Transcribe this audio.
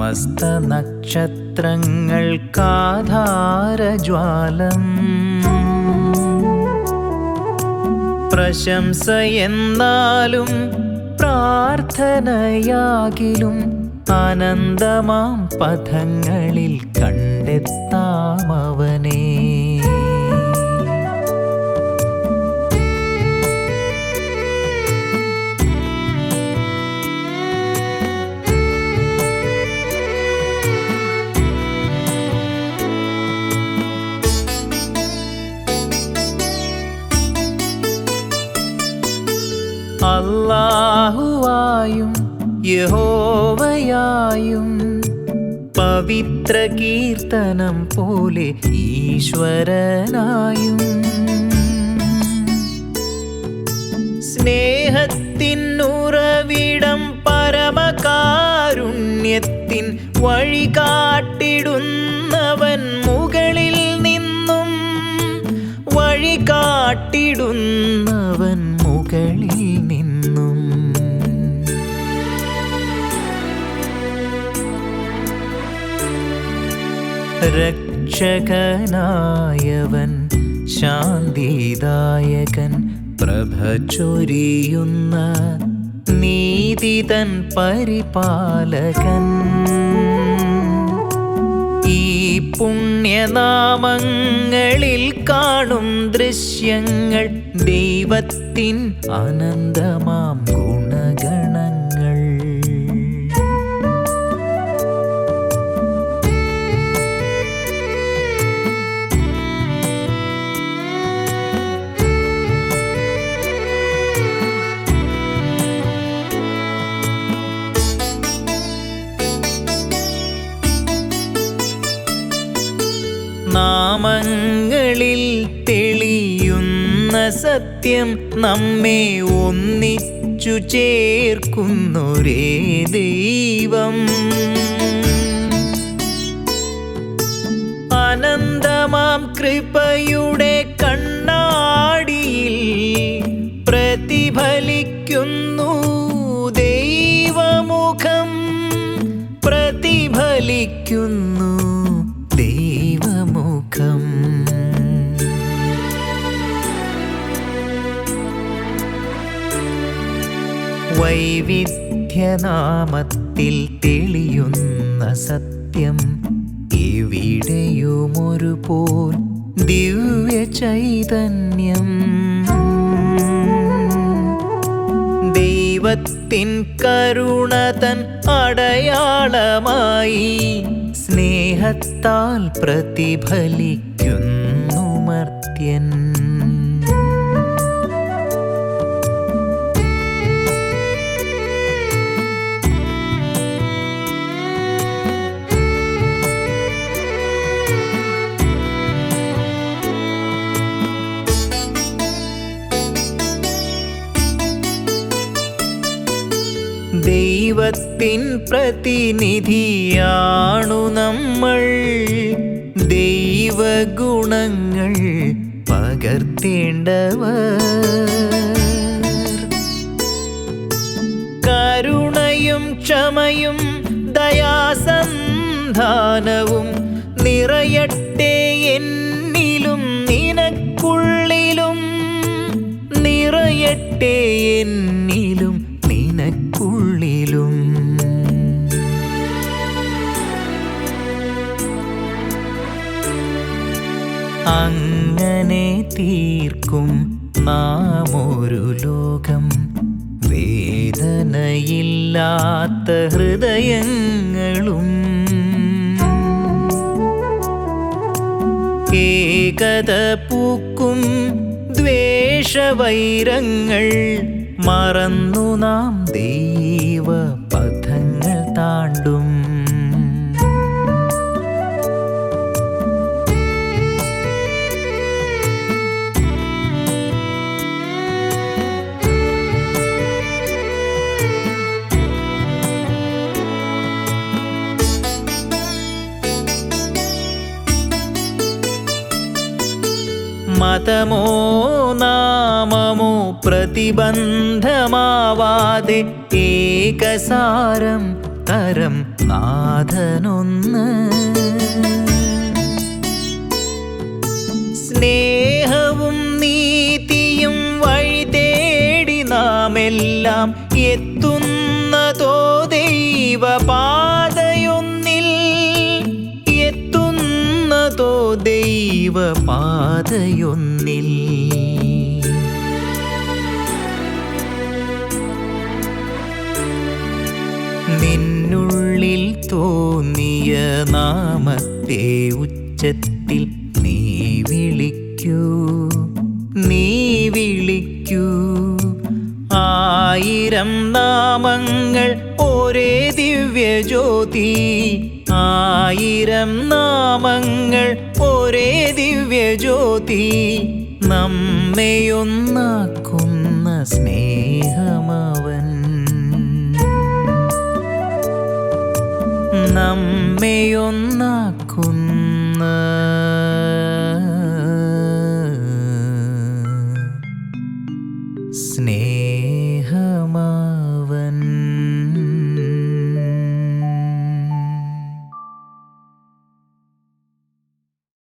സമസ്ത നക്ഷത്രങ്ങൾക്കാധാരജ്വാലം പ്രശംസ എന്നാലും പ്രാർത്ഥനയാകിലും ആനന്ദമാം പഥങ്ങളിൽ കണ്ടെത്താമവനേ അല്ലാഹുവായും യഹോവയായും പവിത്ര കീർത്തനം പോലെ ഈശ്വരനായും. സ്നേഹത്തിനുറവിടം പരമകാരുണ്യത്തിൻ വഴികാട്ടിടുന്നവൻ രക്ഷകനായവൻ ശാന്തിദായകൻ പ്രഭ ചൊരിയുന്ന നീതിതൻ പരിപാലകൻ. ഈ പുണ്യനാമങ്ങളിൽ കാണും ദൃശ്യങ്ങൾ ദൈവത്തിൻ അനന്തമാം ഗുണഗണങ്ങൾ നാമങ്ങളിൽ തെളിയുന്ന സത്യം നമ്മെ ഒന്നിച്ചു ചേർക്കുന്നൊരേ ദൈവം. അനന്തമാം കൃപയുടെ വൈവിധ്യനാമത്തിൽ തെളിയുന്ന സത്യം എവിടെയുമൊരു പോൽ ദിവ്യ ചൈതന്യം. ദൈവത്തിൻ കരുണ തൻ അടയാളമായി സ്നേഹത്താൽ പ്രതിഫലിക്കുന്നു മർത്യൻ ദൈവത്തിൻ പ്രതിനിധിയാണു നമ്മൾ. ദൈവഗുണങ്ങൾ പകർത്തേണ്ടവർ. കരുണയും ക്ഷമയും ദയാസന്ധാനവും അങ്ങനെ തീർക്കും നാം ഒരു ലോകം. വേദനയില്ലാത്ത ഹൃദയങ്ങളും ഏകത പൂക്കും ദ്വേഷവൈരങ്ങൾ മറന്നു നാം ദൈവ. മതമോ നാമമോ പ്രതിബന്ധമാവാതെ ഏകസാരം തരം നാഥനൊന്ന്. സ്നേഹവും നീതിയും വഴി തേടി നാമെല്ലാം എത്തുന്നതോ ദൈവപാതയൊന്നിൽ ദൈവപാതയൊന്നിൽ. നിന്നുള്ളിൽ തോന്നിയ നാമത്തെ ഉച്ചത്തിൽ നീ വിളിക്കൂ നീ വിളിക്കൂ. ആയിരം നാമങ്ങൾ ഒരേ ദിവ്യജ്യോതി ആയിരം നാമങ്ങൾ ഒരേ ദിവ്യജ്യോതി നമ്മയൊന്നാക്കുന്ന സ്നേഹമവൻ. നമ്മയൊന്നാക്കുന്ന സ്നേഹമവൻ